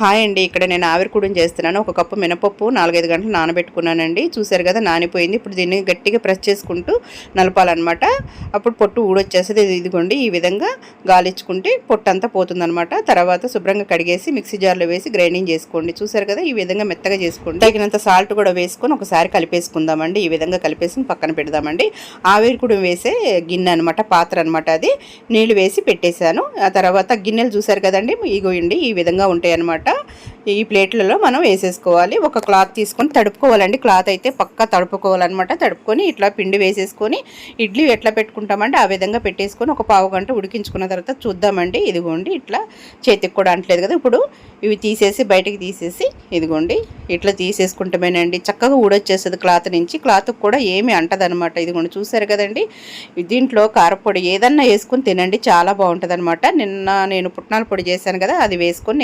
Hi అండి ఇక్కడ నేను ఆవిరికూడం చేస్తున్నాను. ఒక కప్పు మినపప్పు నాలుగైదు గంటలు నానబెట్టుకున్నానండి. చూసారు కదా నానిపోయింది. ఇప్పుడు దీన్ని గట్టిగా ప్రెస్ చేసుకుంటూ నలపాలన్నమాట. అప్పుడు పొట్టు ఊడొచ్చేస్తుంది. ఇదిగోండి ఈ విధంగా గాలిచ్చుకుంటే పొట్టు అంతా పోతుందన్నమాట. తర్వాత శుభ్రంగా కడిగేసి మిక్సీ జార్లో వేసి గ్రైండింగ్ చేసుకోండి. చూసారు కదా ఈ విధంగా మెత్తగా చేసుకోండి. తగినంత సాల్ట్ కూడా వేసుకొని ఒకసారి కలిపేసుకుందామండి. ఈ విధంగా కలిపేసి పక్కన పెడదామండి. ఆవిరికూడం వేసే గిన్నె అనమాట పాత్ర అనమాట అది. నీళ్ళు వేసి పెట్టేశాను. ఆ తర్వాత గిన్నెలు చూసారు కదండి ఇగోయండి ఈ విధంగా ఉంటాయి అనమాట ఈ ప్లేట్లలో మనం వేసేసుకోవాలి. ఒక క్లాత్ తీసుకొని తడుపుకోవాలండి. క్లాత్ అయితే పక్కా తడుపుకోవాలన్నమాట. తడుపుకొని ఇట్లా పిండి వేసేసుకొని ఇడ్లీ ఎట్లా పెట్టుకుంటామంటే ఆ విధంగా పెట్టేసుకొని ఒక పావు గంట ఉడికించుకున్న తర్వాత చూద్దామండి. ఇదిగోండి ఇట్లా చేతికి కూడా అంటలేదు కదా. ఇప్పుడు ఇవి తీసేసి బయటికి తీసేసి ఇదిగోండి ఇట్లా తీసేసుకుంటామేనండి. చక్కగా ఊడొచ్చేస్తుంది క్లాత్ నుంచి. క్లాత్కి కూడా ఏమి అంటదనమాట ఇదిగోండి చూసారు కదండి. దీంట్లో కారపొడి ఏదన్నా వేసుకొని తినండి. చాలా బాగుంటుంది నిన్న నేను పుట్నాల పొడి చేశాను కదా అది వేసుకొని